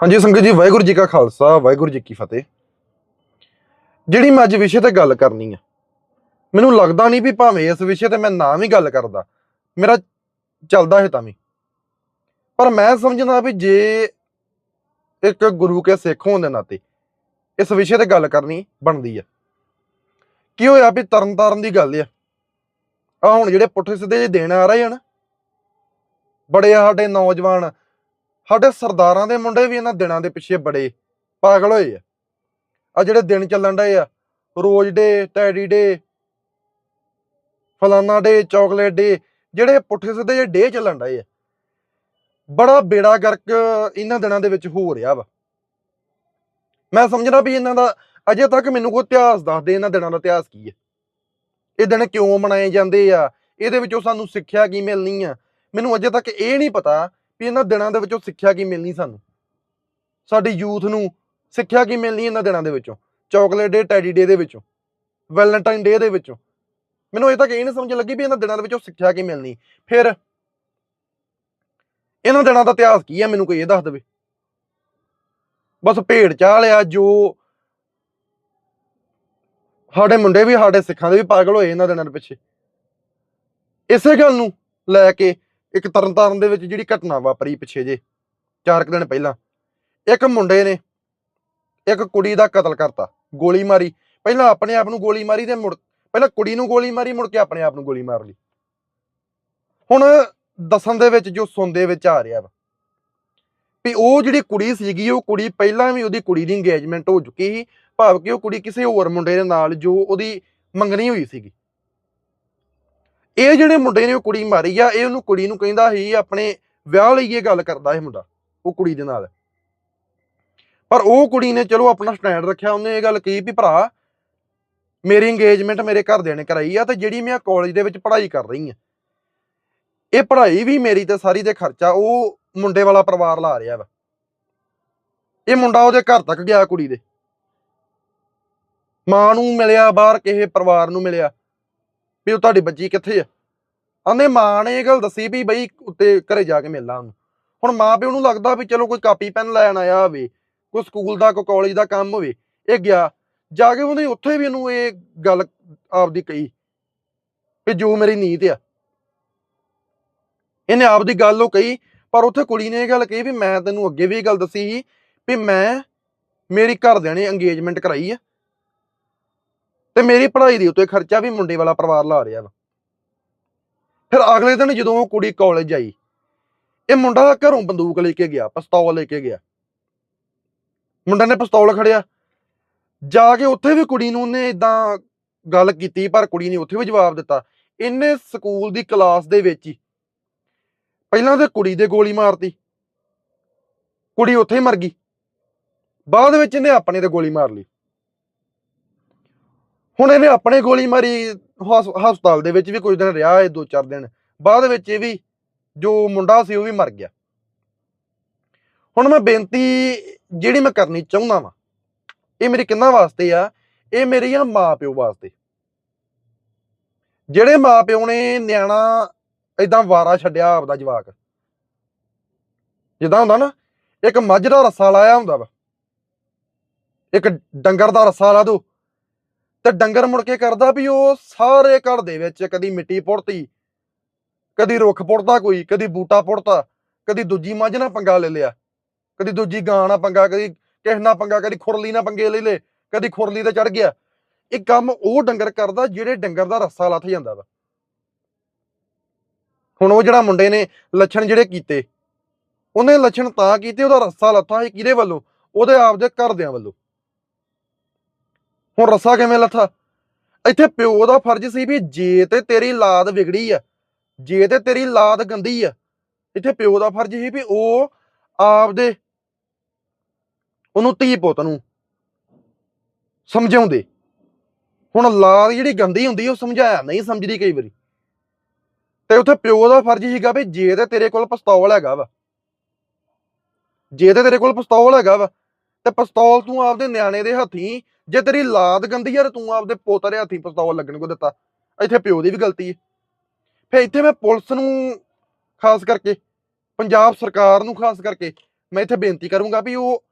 ਹਾਂਜੀ ਸੰਗਤ ਜੀ, ਵਾਹਿਗੁਰੂ ਜੀ ਕਾ ਖਾਲਸਾ, ਵਾਹਿਗੁਰੂ ਜੀ ਕੀ ਫਤਿਹ। ਜਿਹੜੀ ਮੈਂ ਅੱਜ ਵਿਸ਼ੇ ਤੇ ਗੱਲ ਕਰਨੀ ਆ, ਮੈਨੂੰ ਲੱਗਦਾ ਨਹੀਂ ਵੀ ਭਾਵੇਂ ਇਸ ਵਿਸ਼ੇ ਤੇ ਮੈਂ ਨਾ ਵੀ ਗੱਲ ਕਰਦਾ, ਮੇਰਾ ਚੱਲਦਾ ਹੈ ਤਾਂ ਵੀ। ਪਰ ਮੈਂ ਸਮਝਦਾ ਵੀ ਜੇ ਇੱਕ ਗੁਰੂ ਕੇ ਸਿੱਖ ਹੋਣ ਦੇ ਨਾਤੇ ਇਸ ਵਿਸ਼ੇ ਤੇ ਗੱਲ ਕਰਨੀ ਬਣਦੀ ਆ, ਕੀ ਹੋਇਆ ਵੀ ਤਰਨ ਤਾਰਨ ਦੀ ਗੱਲ ਆ? ਆ ਹੁਣ ਜਿਹੜੇ ਪੁੱਠੇ ਸਿੱਧੇ ਜਿਹੇ ਦੇਣ ਆ ਰਹੇ ਹਨ ਬੜੇ ਸਾਡੇ ਨੌਜਵਾਨ ਸਾਡੇ ਸਰਦਾਰਾਂ ਦੇ ਮੁੰਡੇ ਵੀ ਇਹਨਾਂ ਦਿਨਾਂ ਦੇ ਪਿੱਛੇ ਬੜੇ ਪਾਗਲ ਹੋਏ ਆ। ਆ ਜਿਹੜੇ ਦਿਨ ਚੱਲਣ ਡਏ ਆ, ਰੋਜ਼ ਡੇ, ਟੈਡੀ ਡੇ, ਫਲਾਨਾ ਡੇ, ਚਾਕਲੇਟ ਡੇ, ਜਿਹੜੇ ਪੁੱਠੇ ਸਿੱਧੇ ਜਿਹੇ ਡੇ ਚੱਲਣ ਡਏ ਆ। ਬੜਾ ਬੇੜਾ ਗਰਕ ਇਹਨਾਂ ਦਿਨਾਂ ਦੇ ਵਿੱਚ ਹੋ ਰਿਹਾ ਵਾ। ਮੈਂ ਸਮਝਣਾ ਵੀ ਇਹਨਾਂ ਦਾ ਅਜੇ ਤੱਕ ਮੈਨੂੰ ਕੋਈ ਇਤਿਹਾਸ ਦੱਸ ਦੇ ਇਹਨਾਂ ਦਿਨਾਂ ਦਾ ਇਤਿਹਾਸ ਕੀ ਹੈ ਇਹ ਦਿਨ ਕਿਉਂ ਮਨਾਏ ਜਾਂਦੇ ਆ? ਇਹਦੇ ਵਿੱਚੋਂ ਸਾਨੂੰ ਸਿੱਖਿਆ ਕੀ ਮਿਲਣੀ ਆ? ਮੈਨੂੰ ਅਜੇ ਤੱਕ ਇਹ ਨਹੀਂ ਪਤਾ ਵੀ ਇਹਨਾਂ ਦਿਨਾਂ ਦੇ ਵਿੱਚੋਂ ਸਿੱਖਿਆ ਕੀ ਮਿਲਣੀ ਸਾਨੂੰ? ਸਾਡੀ ਯੂਥ ਨੂੰ ਸਿੱਖਿਆ ਕੀ ਮਿਲਣੀ ਇਹਨਾਂ ਦਿਨਾਂ ਦੇ ਵਿੱਚੋਂ? ਚਾਕਲੇਟ ਡੇ, ਟੈਡੀ ਡੇ ਦੇ ਵਿੱਚੋਂ? ਵੈਲੈਂਟਾਈਨ ਡੇ ਦੇ ਵਿੱਚੋਂ? ਮੈਨੂੰ ਅਜੇ ਤੱਕ ਇਹ ਨਹੀਂ ਸਮਝ ਲੱਗੀ ਵੀ ਇਹਨਾਂ ਦਿਨਾਂ ਦੇ ਵਿੱਚੋਂ ਸਿੱਖਿਆ ਕੀ ਮਿਲਣੀ। ਫਿਰ ਇਹਨਾਂ ਦਿਨਾਂ ਦਾ ਇਤਿਹਾਸ ਕੀ ਹੈ? ਮੈਨੂੰ ਕੋਈ ਇਹ ਦੱਸ ਦੇਵੇ। ਬਸ ਭੇਡ ਚਾਹ ਲਿਆ ਜੋ ਸਾਡੇ ਮੁੰਡੇ ਵੀ ਸਾਡੇ ਸਿੱਖਾਂ ਦੇ ਵੀ ਪਾਗਲ ਹੋਏ ਇਹਨਾਂ ਦਿਨਾਂ ਦੇ ਪਿੱਛੇ। ਇਸੇ ਗੱਲ ਨੂੰ ਲੈ ਕੇ ਇੱਕ ਤਰਨਤਾਰਨ ਦੇ ਵਿੱਚ ਜਿਹੜੀ ਘਟਨਾ ਵਾਪਰੀ ਪਿੱਛੇ ਜੇ ਚਾਰ ਕੁ ਦਿਨ ਪਹਿਲਾਂ। ਇੱਕ ਮੁੰਡੇ ਨੇ ਇੱਕ ਕੁੜੀ ਦਾ ਕਤਲ ਕਰਤਾ, ਗੋਲੀ ਮਾਰੀ। ਪਹਿਲਾਂ ਆਪਣੇ ਆਪ ਨੂੰ ਗੋਲੀ ਮਾਰੀ ਤੇ ਮੁੜ, ਪਹਿਲਾਂ ਕੁੜੀ ਨੂੰ ਗੋਲੀ ਮਾਰੀ, ਮੁੜ ਕੇ ਆਪਣੇ ਆਪ ਨੂੰ ਗੋਲੀ ਮਾਰ ਲਈ। ਹੁਣ ਦੱਸਣ ਦੇ ਵਿੱਚ, ਜੋ ਸੁਣਦੇ ਵਿੱਚ ਆ ਰਿਹਾ ਵਾ, ਵੀ ਉਹ ਜਿਹੜੀ ਕੁੜੀ ਸੀਗੀ, ਉਹ ਕੁੜੀ ਪਹਿਲਾਂ ਵੀ ਉਹਦੀ ਕੁੜੀ ਦੀ ਇੰਗੇਜਮੈਂਟ ਹੋ ਚੁੱਕੀ ਸੀ। ਭਾਵ ਕਿ ਉਹ ਕੁੜੀ ਕਿਸੇ ਹੋਰ ਮੁੰਡੇ ਦੇ ਨਾਲ, ਜੋ ਉਹਦੀ ਮੰਗਣੀ ਹੋਈ ਸੀਗੀ। ਇਹ ਜਿਹੜੇ ਮੁੰਡੇ ਨੇ ਉਹ ਕੁੜੀ ਮਾਰੀ ਆ, ਇਹ ਉਹਨੂੰ ਕੁੜੀ ਨੂੰ ਕਹਿੰਦਾ ਸੀ, ਆਪਣੇ ਵਿਆਹ ਲਈ ਇਹ ਗੱਲ ਕਰਦਾ ਇਹ ਮੁੰਡਾ, ਉਹ ਕੁੜੀ ਦੇ ਨਾਲ। ਪਰ ਉਹ ਕੁੜੀ ਨੇ ਚਲੋ ਆਪਣਾ ਸਟੈਂਡ ਰੱਖਿਆ, ਉਹਨੇ ਇਹ ਗੱਲ ਕਹੀ ਵੀ ਭਰਾ, ਮੇਰੀ ਇੰਗੇਜਮੈਂਟ ਮੇਰੇ ਘਰਦਿਆਂ ਨੇ ਕਰਾਈ ਆ ਤੇ ਜਿਹੜੀ ਮੈਂ ਕਾਲਜ ਦੇ ਵਿੱਚ ਪੜ੍ਹਾਈ ਕਰ ਰਹੀ ਆ, ਇਹ ਪੜ੍ਹਾਈ ਵੀ ਮੇਰੀ ਤੇ ਸਾਰੀ ਦੇ ਖਰਚਾ ਉਹ ਮੁੰਡੇ ਵਾਲਾ ਪਰਿਵਾਰ ਲਾ ਰਿਹਾ ਵਾ। ਇਹ ਮੁੰਡਾ ਉਹਦੇ ਘਰ ਤੱਕ ਗਿਆ ਕੁੜੀ ਦੇ। ਮਾਂ ਨੂੰ ਮਿਲਿਆ, ਬਾਹਰ ਕਿਸੇ ਪਰਿਵਾਰ ਨੂੰ ਮਿਲਿਆ। ਵੀ ਉਹ ਤੁਹਾਡੀ ਬੱਚੀ ਕਿੱਥੇ ਆ? ਆਂਦੇ ਮਾਂ ਨੇ ਇਹ ਗੱਲ ਦੱਸੀ ਵੀ ਬਈ ਉੱਤੇ ਘਰੇ ਜਾ ਕੇ ਮਿਲਣਾ ਉਹਨੂੰ। ਹੁਣ ਮਾਂ ਪਿਓ ਨੂੰ ਲੱਗਦਾ ਵੀ ਚਲੋ ਕੋਈ ਕਾਪੀ ਪੈਨ ਲੈਣ ਆਇਆ ਹੋਵੇ, ਕੋਈ ਸਕੂਲ ਦਾ, ਕੋਈ ਕਾਲਜ ਦਾ ਕੰਮ ਹੋਵੇ, ਇਹ ਗਿਆ। ਜਾ ਕੇ ਉਹਨੇ ਉੱਥੇ ਵੀ ਇਹਨੂੰ ਇਹ ਗੱਲ ਆਪਦੀ ਕਹੀ ਵੀ ਜੋ ਮੇਰੀ ਨੀਤ ਆ। ਇਹਨੇ ਆਪਦੀ ਗੱਲ ਉਹ ਕਹੀ, ਪਰ ਉੱਥੇ ਕੁੜੀ ਨੇ ਇਹ ਗੱਲ ਕਹੀ ਵੀ ਮੈਂ ਤੈਨੂੰ ਅੱਗੇ ਵੀ ਇਹ ਗੱਲ ਦੱਸੀ ਸੀ ਵੀ ਮੈਂ, ਮੇਰੀ ਘਰਦਿਆਂ ਨੇ ਇੰਗੇਜਮੈਂਟ ਕਰਾਈ ਆ। ਤੇ ਮੇਰੀ ਪੜ੍ਹਾਈ ਦੇ ਉੱਤੇ ਖਰਚਾ ਵੀ ਮੁੰਡੇ ਵਾਲਾ ਪਰਿਵਾਰ ਲਾ ਰਿਹਾ ਵਾ। ਫਿਰ ਅਗਲੇ ਦਿਨ ਜਦੋਂ ਉਹ ਕੁੜੀ ਕਾਲਜ ਆਈ, ਇਹ ਮੁੰਡਾ ਘਰੋਂ ਬੰਦੂਕ ਲੈ ਕੇ ਗਿਆ, ਪਿਸਤੌਲ ਲੈ ਕੇ ਗਿਆ। ਮੁੰਡਾ ਨੇ ਪਿਸਤੌਲ ਖੜਿਆ ਜਾ ਕੇ ਉੱਥੇ ਵੀ ਕੁੜੀ ਨੂੰ ਉਹਨੇ ਇਦਾਂ ਗੱਲ ਕੀਤੀ, ਪਰ ਕੁੜੀ ਨੇ ਉੱਥੇ ਵੀ ਜਵਾਬ ਦਿੱਤਾ। ਇਹਨੇ ਸਕੂਲ ਦੀ ਕਲਾਸ ਦੇ ਵਿੱਚ ਹੀ ਪਹਿਲਾਂ ਤੇ ਕੁੜੀ ਦੇ ਗੋਲੀ ਮਾਰਤੀ। ਕੁੜੀ ਉੱਥੇ ਹੀ ਮਰ ਗਈ। ਬਾਅਦ ਵਿੱਚ ਇਹਨੇ ਆਪਣੇ ਤੇ ਗੋਲੀ ਮਾਰ ਲਈ। ਹੁਣ ਇਹਨੇ ਆਪਣੇ ਗੋਲੀ ਮਾਰੀ ਹਸ- ਹਸਪਤਾਲ ਦੇ ਵਿੱਚ ਵੀ ਕੁਝ ਦਿਨ ਰਿਹਾ ਇਹ ਦੋ ਚਾਰ ਦਿਨ। ਬਾਅਦ ਵਿੱਚ ਇਹ ਵੀ ਜੋ ਮੁੰਡਾ ਸੀ ਉਹ ਵੀ ਮਰ ਗਿਆ। ਹੁਣ ਮੈਂ ਬੇਨਤੀ ਜਿਹੜੀ ਮੈਂ ਕਰਨੀ ਚਾਹੁੰਦਾ ਵਾਂ, ਇਹ ਮੇਰੇ ਕਿੰਨਾ ਵਾਸਤੇ ਆ? ਇਹ ਮੇਰੀਆਂ ਮਾਂ ਪਿਓ ਵਾਸਤੇ। ਜਿਹੜੇ ਮਾਂ ਪਿਓ ਨੇ ਨਿਆਣਾ ਇਦਾਂ ਵਾਰਾ ਛੱਡਿਆ ਆਪਦਾ ਜਵਾਕ। ਜਿੱਦਾਂ ਹੁੰਦਾ ਨਾ, ਇੱਕ ਮੱਝ ਦਾ ਰੱਸਾ ਲਾਇਆ ਹੁੰਦਾ ਵਾ। ਇੱਕ ਡੰਗਰ ਦਾ ਰੱਸਾ ਲਾ ਦੋ ਤੇ ਡੰਗਰ ਮੁੜ ਕੇ ਕਰਦਾ ਵੀ ਉਹ ਸਾਰੇ ਘਰ ਦੇ ਵਿੱਚ ਕਦੀ ਮਿੱਟੀ ਪੁੱਟਤੀ, ਕਦੀ ਰੁੱਖ ਪੁੱਟਦਾ ਕੋਈ, ਕਦੀ ਬੂਟਾ ਪੁੱਟਤਾ, ਕਦੀ ਦੂਜੀ ਮੱਝ ਨਾਲ ਪੰਗਾ ਲੈ ਲਿਆ, ਕਦੀ ਦੂਜੀ ਗਾਂ ਨਾਲ ਪੰਗਾ, ਕਦੀ ਕਿਸ ਨਾਲ ਪੰਗਾ, ਕਦੀ ਖੁਰਲੀ ਨਾਲ ਪੰਗੇ ਲੈ ਲੇ ਕਦੀ ਖੁਰਲੀ ਤੇ ਚੜ ਗਿਆ। ਇਹ ਕੰਮ ਉਹ ਡੰਗਰ ਕਰਦਾ ਜਿਹੜੇ ਡੰਗਰ ਦਾ ਰੱਸਾ ਲੱਥ ਜਾਂਦਾ ਵਾ। ਹੁਣ ਉਹ ਜਿਹੜਾ ਮੁੰਡੇ ਨੇ ਲੱਛਣ ਜਿਹੜੇ ਕੀਤੇ, ਉਹਨੇ ਲੱਛਣ ਤਾਂ ਕੀਤੇ, ਉਹਦਾ ਰੱਸਾ ਲੱਥਾ ਸੀ ਕਿਹਦੇ ਵੱਲੋਂ? ਉਹਦੇ ਆਪਦੇ ਘਰਦਿਆਂ ਵੱਲੋਂ। ਹੁਣ ਰੱਸਾ ਕਿਵੇਂ ਲੱਥਾ? ਇੱਥੇ ਪਿਓ ਦਾ ਫਰਜ਼ ਸੀ ਵੀ ਜੇ ਤੇ ਤੇਰੀ ਲਾਦ ਵਿਗੜੀ ਆ, ਜੇ ਤੇ ਤੇਰੀ ਲਾਦ ਗੰਦੀ ਆ, ਇੱਥੇ ਪਿਓ ਦਾ ਫਰਜ਼ ਸੀ ਵੀ ਉਹ ਆਪਦੇ ਉਹਨੂੰ ਧੀ ਪੁੱਤ ਨੂੰ ਸਮਝਾਉਂਦੇ। ਹੁਣ ਲਾਦ ਜਿਹੜੀ ਗੰਦੀ ਹੁੰਦੀ, ਉਹ ਸਮਝਾਇਆ ਨਹੀਂ ਸਮਝਦੀ ਕਈ ਵਾਰੀ। ਤੇ ਉੱਥੇ ਪਿਓ ਦਾ ਫਰਜ਼ ਸੀਗਾ ਵੀ ਜੇ ਤੇ ਤੇਰੇ ਕੋਲ ਪਿਸਤੌਲ ਹੈਗਾ ਵਾ, ਜੇ ਤੇ ਤੇਰੇ ਕੋਲ ਪਿਸਤੌਲ ਹੈਗਾ ਵਾ ਤੇ ਪਿਸਤੌਲ ਤੂੰ ਆਪਦੇ ਨਿਆਣੇ ਦੇ ਹੱਥੀ, ਜੇ ਤੇਰੀ ਲਾਦ ਗੰਦੀ ਆ ਤੂੰ ਆਪਦੇ ਪੋਤਾ ਦੇ ਹੱਥੀਂ ਪਿਸਤੌਲ ਲੱਗਣ ਕੋ ਦਿੱਤਾ। ਇੱਥੇ ਪਿਓ ਦੀ ਵੀ ਗਲਤੀ ਹੈ ਫਿਰ ਇੱਥੇ ਮੈਂ ਪੁਲਿਸ ਨੂੰ ਖਾਸ ਕਰਕੇ, ਪੰਜਾਬ ਸਰਕਾਰ ਨੂੰ ਖਾਸ ਕਰਕੇ, ਮੈਂ ਇੱਥੇ ਬੇਨਤੀ ਕਰੂੰਗਾ ਵੀ ਉਹ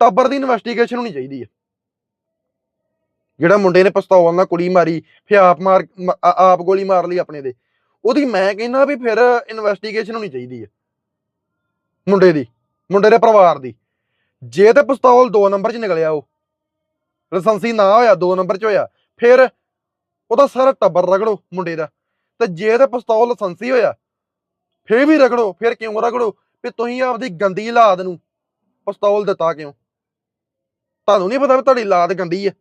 ਟੱਬਰ ਦੀ ਇਨਵੈਸਟੀਗੇਸ਼ਨ ਹੋਣੀ ਚਾਹੀਦੀ ਹੈ ਜਿਹੜਾ ਮੁੰਡੇ ਨੇ ਪਿਸਤੌਲ ਨਾਲ ਕੁੜੀ ਮਾਰੀ, ਫਿਰ ਆਪ ਮਾਰ ਆਪ ਗੋਲੀ ਮਾਰ ਲਈ ਆਪਣੇ ਦੇ। ਉਹਦੀ ਮੈਂ ਕਹਿੰਦਾ ਵੀ ਫਿਰ ਇਨਵੈਸਟੀਗੇਸ਼ਨ ਹੋਣੀ ਚਾਹੀਦੀ ਹੈ ਮੁੰਡੇ ਦੀ, ਮੁੰਡੇ ਦੇ ਪਰਿਵਾਰ ਦੀ। ਜੇ ਤੇ ਪਿਸਤੌਲ 2 ਨੰਬਰ 'ਚ ਨਿਕਲਿਆ ਉਹ, ਲਾਇਸੈਂਸੀ ਨਾ ਹੋਇਆ 2 ਨੰਬਰ 'ਚ ਹੋਇਆ, ਫਿਰ ਉਹਦਾ ਸਾਰਾ ਟੱਬਰ ਰਗੜੋ ਮੁੰਡੇ ਦਾ, ਤੇ ਜੇ ਤੇ ਪਿਸਤੌਲ ਲਾਇਸੈਂਸੀ ਹੋਇਆ, ਫੇਰ ਵੀ ਰਗੜੋ, ਫਿਰ ਕਿਉਂ ਰਗੜੋ? ਵੀ ਤੁਸੀਂ ਆਪਦੀ ਗੰਦੀ ਲਾਦ ਨੂੰ ਪਿਸਤੌਲ ਦਿੱਤਾ ਕਿਉਂ? ਤੁਹਾਨੂੰ ਨਹੀਂ ਪਤਾ ਵੀ ਤੁਹਾਡੀ ਲਾਦ ਗੰਦੀ ਹੈ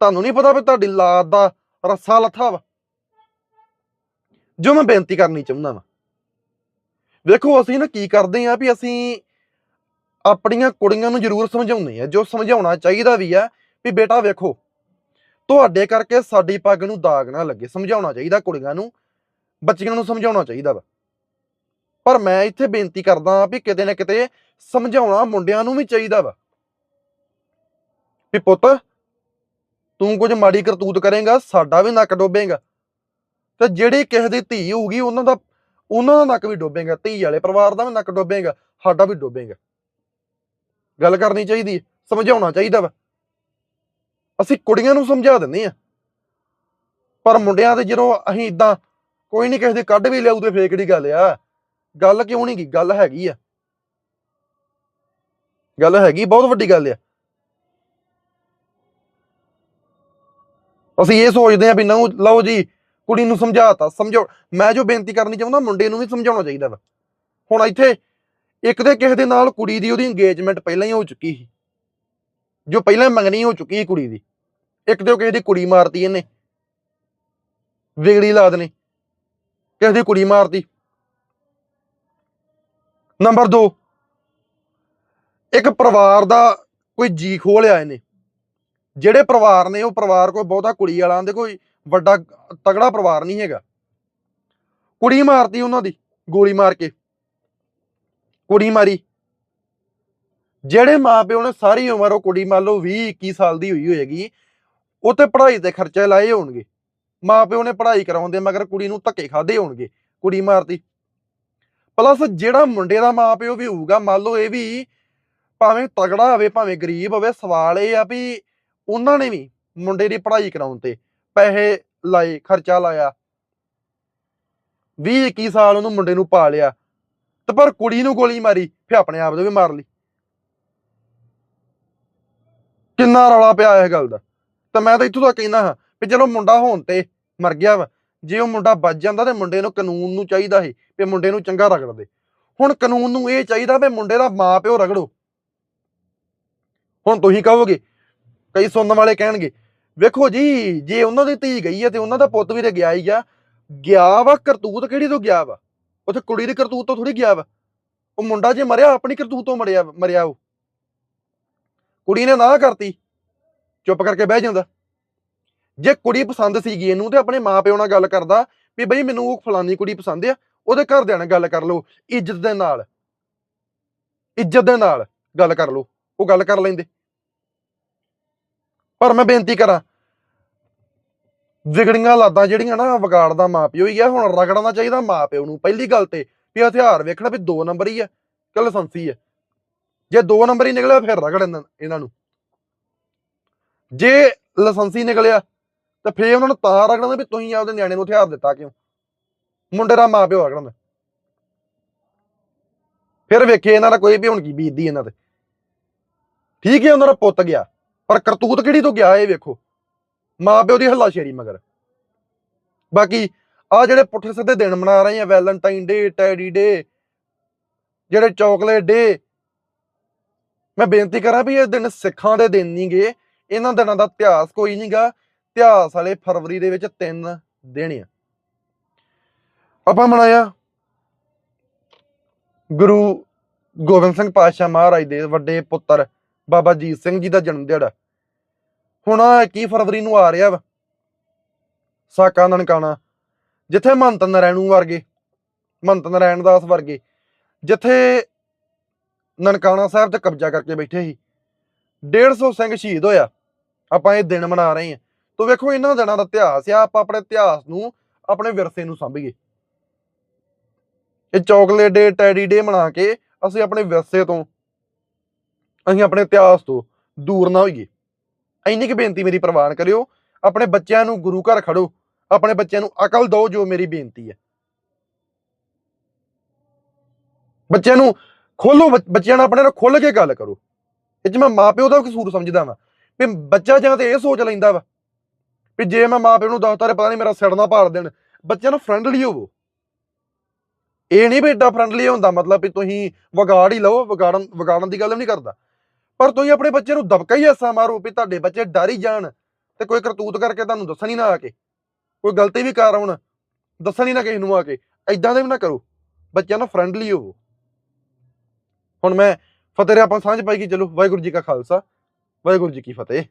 ਤੁਹਾਨੂੰ ਨਹੀਂ ਪਤਾ ਵੀ ਤੁਹਾਡੀ ਲਾਦ ਦਾ ਰੱਸਾ ਲੱਥਾ ਵਾ। ਜੋ ਮੈਂ ਬੇਨਤੀ ਕਰਨੀ ਚਾਹੁੰਦਾ ਵਾ। ਵੇਖੋ ਅਸੀਂ ਨਾ ਕੀ ਕਰਦੇ ਆ ਵੀ ਅਸੀਂ ਆਪਣੀਆਂ ਕੁੜੀਆਂ ਨੂੰ ਜ਼ਰੂਰ ਸਮਝਾਉਂਦੇ ਆ, ਜੋ ਸਮਝਾਉਣਾ ਚਾਹੀਦਾ ਵੀ ਆ ਵੀ ਬੇਟਾ ਵੇਖੋ, ਤੁਹਾਡੇ ਕਰਕੇ ਸਾਡੀ ਪੱਗ ਨੂੰ ਦਾਗ ਨਾ ਲੱਗੇ, ਸਮਝਾਉਣਾ ਚਾਹੀਦਾ ਕੁੜੀਆਂ ਨੂੰ, ਬੱਚੀਆਂ ਨੂੰ ਸਮਝਾਉਣਾ ਚਾਹੀਦਾ ਵਾ। ਪਰ ਮੈਂ ਇੱਥੇ ਬੇਨਤੀ ਕਰਦਾ ਵੀ ਕਿਤੇ ਨਾ ਕਿਤੇ ਸਮਝਾਉਣਾ ਮੁੰਡਿਆਂ ਨੂੰ ਵੀ ਚਾਹੀਦਾ ਵਾ। ਵੀ ਪੁੱਤ, ਤੂੰ ਕੁਝ ਮਾੜੀ ਕਰਤੂਤ ਕਰੇਗਾ, ਸਾਡਾ ਵੀ ਨੱਕ ਡੋਬੇਗਾ, ਤੇ ਜਿਹੜੀ ਕਿਸੇ ਦੀ ਧੀ ਹੋਊਗੀ, ਉਹਨਾਂ ਦਾ ਉਹਨਾਂ ਦਾ ਨੱਕ ਵੀ ਡੋਬੇਗਾ, ਧੀ ਵਾਲੇ ਪਰਿਵਾਰ ਦਾ ਵੀ ਨੱਕ ਡੋਬੇਗਾ, ਸਾਡਾ ਵੀ ਡੋਬੇਗਾ। ਗੱਲ ਕਰਨੀ ਚਾਹੀਦੀ ਹੈ, ਸਮਝਾਉਣਾ ਚਾਹੀਦਾ ਵਾ। ਅਸੀਂ ਕੁੜੀਆਂ ਨੂੰ ਸਮਝਾ ਦਿੰਦੇ ਆ ਪਰ ਮੁੰਡਿਆਂ ਤੇ ਜਦੋਂ ਅਸੀਂ ਇਦਾਂ ਕੋਈ ਨਹੀਂ ਕਿਸੇ ਦੇ ਕੱਢ ਵੀ ਲਿਆਉ ਤੇ ਫੇਰ ਕਿਹੜੀ ਗੱਲ ਆ? ਗੱਲ ਕਿਉਂ ਨਹੀਂ ਗੀ? ਗੱਲ ਹੈਗੀ ਆ। ਗੱਲ ਹੈਗੀ, ਬਹੁਤ ਵੱਡੀ ਗੱਲ ਆ। ਅਸੀਂ ਇਹ ਸੋਚਦੇ ਆ ਵੀ ਨਾ ਲਓ ਜੀ, ਕੁੜੀ ਨੂੰ ਸਮਝਾਤਾ ਸਮਝਾਓ ਮੈਂ ਜੋ ਬੇਨਤੀ ਕਰਨੀ ਚਾਹੁੰਦਾ, ਮੁੰਡੇ ਨੂੰ ਵੀ ਸਮਝਾਉਣਾ ਚਾਹੀਦਾ ਵਾ। ਹੁਣ ਇੱਥੇ ਇੱਕ ਦੇ ਕਿਸੇ ਦੇ ਨਾਲ ਕੁੜੀ ਦੀ ਉਹਦੀ ਇੰਗੇਜਮੈਂਟ ਪਹਿਲਾਂ ਹੀ ਹੋ ਚੁੱਕੀ ਸੀ। ਜੋ ਪਹਿਲਾਂ ਮੰਗਣੀ ਹੋ ਚੁੱਕੀ ਸੀ ਕੁੜੀ ਦੀ। ਇੱਕ ਤੇ ਉਹ ਕਿਸੇ ਦੀ ਕੁੜੀ ਮਾਰਤੀ ਇਹਨੇ। ਵਿਗੜੀ ਲਾਦ ਨੇ ਕਿਸੇ ਦੀ ਕੁੜੀ ਮਾਰਤੀ। ਨੰਬਰ 2 ਇੱਕ ਪਰਿਵਾਰ ਦਾ ਕੋਈ ਜੀ ਖੋਲਿਆ ਇਹਨੇ। ਜਿਹੜੇ ਪਰਿਵਾਰ ਨੇ, ਉਹ ਪਰਿਵਾਰ ਕੋਈ ਬਹੁਤਾ ਕੁੜੀ ਵਾਲਾਂ ਦੇ ਕੋਈ ਵੱਡਾ ਤਗੜਾ ਪਰਿਵਾਰ ਨਹੀਂ ਹੈਗਾ। ਕੁੜੀ ਮਾਰਤੀ ਉਹਨਾਂ ਦੀ, ਗੋਲੀ ਮਾਰ ਕੇ। ਕੁੜੀ ਮਾਰੀ। ਜਿਹੜੇ ਮਾਪਿਓ ਨੇ ਸਾਰੀ ਉਮਰ ਉਹ ਕੁੜੀ ਮੰਨ ਲਓ 20 21 ਸਾਲ ਦੀ ਹੋਈ ਹੋਏਗੀ, ਉਹ ਤੇ ਪੜ੍ਹਾਈ ਤੇ ਖਰਚੇ ਲਾਏ ਹੋਣਗੇ। ਮਾਪਿਓ ਨੇ ਪੜ੍ਹਾਈ ਕਰਾਉਂਦੇ ਮਗਰ ਕੁੜੀ ਨੂੰ ਧੱਕੇ ਖਾਦੇ ਹੋਣਗੇ, ਕੁੜੀ ਮਾਰਤੀ। ਪਲੱਸ ਜਿਹੜਾ ਮੁੰਡੇ ਦਾ ਮਾਪਿਓ ਵੀ ਹੋਊਗਾ, ਮੰਨ ਲਓ ਇਹ ਵੀ ਭਾਵੇਂ ਤਗੜਾ ਹੋਵੇ, ਭਾਵੇਂ ਗਰੀਬ ਹੋਵੇ, ਸਵਾਲ ਇਹ ਆ ਵੀ ਉਹਨਾਂ ਨੇ ਵੀ ਮੁੰਡੇ ਦੀ ਪੜ੍ਹਾਈ ਕਰਾਉਣ ਤੇ ਪੈਸੇ ਲਾਏ, ਖਰਚਾ ਲਾਇਆ। 20 21 ਸਾਲ ਉਹਨੂੰ ਮੁੰਡੇ ਨੂੰ ਪਾਲਿਆ। ਤੇ ਪਰ ਕੁੜੀ ਨੂੰ ਗੋਲੀ ਮਾਰੀ, ਫਿਰ ਆਪਣੇ ਆਪ ਦੇ ਵੀ ਮਾਰ ਲਈ। ਕਿੰਨਾ ਰੌਲਾ ਪਿਆ ਇਹ ਗੱਲ ਦਾ। ਤਾਂ ਮੈਂ ਤਾਂ ਇੱਥੋਂ ਤੱਕ ਕਹਿੰਦਾ ਹਾਂ ਵੀ ਚਲੋ ਮੁੰਡਾ ਹੋਣ ਤੇ ਮਰ ਗਿਆ ਵਾ। ਜੇ ਉਹ ਮੁੰਡਾ ਬਚ ਜਾਂਦਾ ਤੇ ਮੁੰਡੇ ਨੂੰ ਕਾਨੂੰਨ ਨੂੰ ਚਾਹੀਦਾ ਸੀ ਵੀ ਮੁੰਡੇ ਨੂੰ ਚੰਗਾ ਰਗੜ ਦੇ। ਹੁਣ ਕਾਨੂੰਨ ਨੂੰ ਇਹ ਚਾਹੀਦਾ ਵੀ ਮੁੰਡੇ ਦਾ ਮਾਂ ਪਿਓ ਰਗੜੋ। ਹੁਣ ਤੁਸੀਂ ਕਹੋਗੇ, ਕਈ ਸੁਣਨ ਵਾਲੇ ਕਹਿਣਗੇ, ਵੇਖੋ ਜੀ, ਜੇ ਉਹਨਾਂ ਦੀ ਧੀ ਗਈ ਹੈ ਤੇ ਉਹਨਾਂ ਦਾ ਪੁੱਤ ਵੀ ਤੇ ਗਿਆ ਹੀ ਆ, ਗਿਆ ਵਾ, ਕਰਤੂਤ ਕਿਹੜੀ ਤੋਂ ਗਿਆ ਵਾ? ਉੱਥੇ ਕੁੜੀ ਦੀ ਕਰਤੂਤ ਤੋਂ ਥੋੜੀ ਗਿਆ ਵਾ। ਉਹ ਮੁੰਡਾ ਜੇ ਮਰਿਆ, ਆਪਣੀ ਕਰਤੂਤ ਤੋਂ ਮਰਿਆ ਮਰਿਆ ਉਹ। ਕੁੜੀ ਨੇ ਨਾ ਕਰਤੀ, ਚੁੱਪ ਕਰਕੇ ਬਹਿ ਜਾਂਦਾ। ਜੇ ਕੁੜੀ ਪਸੰਦ ਸੀਗੀ ਇਹਨੂੰ ਤੇ ਆਪਣੇ ਮਾਪਿਓ ਨਾਲ ਗੱਲ ਕਰਦਾ ਵੀ ਬਈ ਮੈਨੂੰ ਉਹ ਫਲਾਨੀ ਕੁੜੀ ਪਸੰਦ ਆ, ਉਹਦੇ ਘਰਦਿਆਂ ਨਾਲ ਗੱਲ ਕਰ ਲਓ, ਇੱਜ਼ਤ ਦੇ ਨਾਲ। ਇੱਜ਼ਤ ਦੇ ਨਾਲ ਗੱਲ ਕਰ ਲਓ, ਉਹ ਗੱਲ ਕਰ ਲੈਂਦੇ। ਪਰ ਮੈਂ ਬੇਨਤੀ ਕਰਾਂ ਵਿਗੜੀਆਂ ਲਾਦਾਂ ਜਿਹੜੀਆਂ ਨਾ ਵਿਗਾੜਦਾ ਮਾਪਿਓ ਹੀ ਆ, ਹੁਣ ਰਗੜਨਾ ਚਾਹੀਦਾ ਮਾਪਿਓ ਨੂੰ। ਪਹਿਲੀ ਗੱਲ ਤੇ ਵੀ ਹਥਿਆਰ ਵੇਖਣਾ ਵੀ ਦੋ ਨੰਬਰ ਹੀ ਆ ਕਿ ਲਾਇਸੈਂਸੀ ਆ। ਜੇ ਦੋ ਨੰਬਰ ਹੀ ਨਿਕਲਿਆ, ਫਿਰ ਰਗੜ ਇਹਨਾਂ ਨੂੰ ਜੇ ਲਾਇਸੈਂਸੀ ਨਿਕਲਿਆ, ਤੇ ਫੇਰ ਉਹਨਾਂ ਨੂੰ ਤਾਂ ਰਗੜਨਾ ਵੀ ਤੁਸੀਂ ਆਪਦੇ ਨਿਆਣੇ ਨੂੰ ਹਥਿਆਰ ਦਿੱਤਾ ਕਿਉਂ? ਮੁੰਡੇ ਦਾ ਮਾਪਿਓ ਰਗੜਨ ਫਿਰ ਵੇਖੇ ਇਹਨਾਂ ਦਾ ਕੋਈ ਵੀ ਹੁਣ ਕੀ ਬੀਤਦੀ ਇਹਨਾਂ ਤੇ। ਠੀਕ ਹੈ ਉਹਨਾਂ ਦਾ ਪੁੱਤ ਗਿਆ, ਪਰ ਕਰਤੂਤ ਕਿਹੜੀ ਤੋਂ ਗਿਆ ਇਹ ਵੇਖੋ। ਮਾਪਿਓ ਦੀ ਹੱਲਾਸ਼ੇਰੀ ਮਗਰ। ਬਾਕੀ ਆ ਜਿਹੜੇ ਪੁੱਠੇ ਸਿੱਧੇ ਦਿਨ ਮਨਾ ਰਹੇ ਆ, ਵੈਲੈਂਟਾਈਨ ਡੇ, ਟੈਡੀ ਡੇ, ਜਿਹੜੇ ਚਾਕਲੇਟ ਡੇ, ਮੈਂ ਬੇਨਤੀ ਕਰਾਂ ਵੀ ਇਹ ਦਿਨ ਸਿੱਖਾਂ ਦੇ ਦਿਨ ਨਹੀਂਗੇ ਇਹਨਾਂ ਦਿਨਾਂ ਦਾ ਇਤਿਹਾਸ ਕੋਈ ਨਹੀਂਗਾ ਇਤਿਹਾਸ ਵਾਲੇ ਫਰਵਰੀ ਦੇ ਵਿੱਚ ਤਿੰਨ ਦਿਨ ਆ। ਆਪਾਂ ਮਨਾਇਆ। ਗੁਰੂ ਗੋਬਿੰਦ ਸਿੰਘ ਪਾਤਸ਼ਾਹ ਮਹਾਰਾਜ ਦੇ ਵੱਡੇ ਪੁੱਤਰ ਬਾਬਾ ਜੀਤ ਸਿੰਘ ਜੀ ਦਾ ਜਨਮ ਦਿਹਾੜਾ। ਹੁਣ ਆਹ 21 ਫਰਵਰੀ ਨੂੰ ਆ ਰਿਹਾ ਵਾ? ਸਾਕਾ ਨਨਕਾਣਾ। ਜਿੱਥੇ ਮਹੰਤ ਨਰੈਣੂ ਵਰਗੇ, ਮੰਤ ਨਰੈਣ ਦਾਸ ਵਰਗੇ, ਜਿੱਥੇ ਨਨਕਾਣਾ ਸਾਹਿਬ ਤੇ ਕਬਜ਼ਾ ਕਰਕੇ ਬੈਠੇ ਸੀ 150 ਸਿੰਘ ਸ਼ਹੀਦ ਹੋਇਆ। ਆਪਾਂ ਇਹ ਦਿਨ ਮਨਾ ਰਹੇ ਹਾਂ। ਤੋ ਵੇਖੋ ਇਹਨਾਂ ਦਿਨਾਂ ਦਾ ਇਤਿਹਾਸ ਆ, ਆਪਾਂ ਆਪਣੇ ਇਤਿਹਾਸ ਨੂੰ ਆਪਣੇ ਵਿਰਸੇ ਨੂੰ ਸਾਂਭੀਏ। ਇਹ ਚਾਕਲੇਟ ਡੇ ਟੈਡੀ ਡੇ ਮਨਾ ਕੇ ਅਸੀਂ ਆਪਣੇ ਵਿਰਸੇ ਤੋਂ, ਅਸੀਂ ਆਪਣੇ ਇਤਿਹਾਸ ਤੋਂ ਦੂਰ ਨਾ ਹੋਈਏ। ਇੰਨੀ ਕੁ ਬੇਨਤੀ ਮੇਰੀ ਪ੍ਰਵਾਨ ਕਰਿਓ, ਆਪਣੇ ਬੱਚਿਆਂ ਨੂੰ ਗੁਰੂ ਘਰ ਖੜੋ, ਆਪਣੇ ਬੱਚਿਆਂ ਨੂੰ ਅਕਲ ਦਿਓ ਜੋ ਮੇਰੀ ਬੇਨਤੀ ਹੈ। ਬੱਚਿਆਂ ਨੂੰ ਖੋਲੋ ਬੱਚਿਆਂ ਨਾਲ ਆਪਣੇ ਨਾਲ ਖੁੱਲ ਕੇ ਗੱਲ ਕਰੋ। ਇਹ ਚ ਮੈਂ ਮਾਪਿਓ ਦਾ ਕਸੂਰ ਸਮਝਦਾ ਵਾਂ, ਵੀ ਬੱਚਾ ਜਾਂ ਤੇ ਇਹ ਸੋਚ ਲੈਂਦਾ ਵਾ, ਵੀ ਜੇ ਮੈਂ ਮਾਪਿਓ ਨੂੰ ਦੱਸਤਾ ਰੇ ਪਤਾ ਨਹੀਂ ਮੇਰਾ ਸਿਰ ਨਾ ਪਾੜ ਦੇਣ, ਬੱਚਿਆਂ ਨੂੰ ਫਰੈਂਡਲੀ ਹੋਵੋ। ਇਹ ਨਹੀਂ ਵੀ ਏਡਾ ਫਰੈਂਡਲੀ ਹੁੰਦਾ ਮਤਲਬ ਵੀ ਤੁਸੀਂ ਵਿਗਾੜ ਹੀ ਲਓ, ਵਿਗਾੜਨ ਵਿਗਾੜਨ ਦੀ ਗੱਲ ਵੀ ਨਹੀਂ ਕਰਦਾ। ਪਰ ਤੁਸੀਂ ਆਪਣੇ ਬੱਚੇ ਨੂੰ ਦਬਕਾ ਹੀ ਐਸਾ ਮਾਰੋ ਵੀ ਤੁਹਾਡੇ ਬੱਚੇ ਡਰ ਹੀ ਜਾਣ ਤੇ ਕੋਈ ਕਰਤੂਤ ਕਰਕੇ ਤੁਹਾਨੂੰ ਦੱਸਣ ਹੀ ਨਾ ਆ ਕੇ। ਕੋਈ ਗਲਤੀ ਵੀ ਕਰ ਆਉਣ, ਦੱਸਣ ਹੀ ਨਾ ਕਿਸੇ ਨੂੰ ਆ ਕੇ। ਐਦਾਂ ਦੇ ਵੀ ਨਾ ਕਰੋ। ਬੱਚਿਆਂ ਨਾਲ ਫਰੈਂਡਲੀ ਹੋਵੋ। ਹੁਣ ਮੈਂ ਫਤਿਹ ਆਪਾਂ ਸਾਂਝ ਪਾਈ ਕਿ ਚਲੋ ਵਾਹਿਗੁਰੂ ਜੀ ਕਾ ਖਾਲਸਾ, ਵਾਹਿਗੁਰੂ ਜੀ ਕੀ ਫਤਿਹ।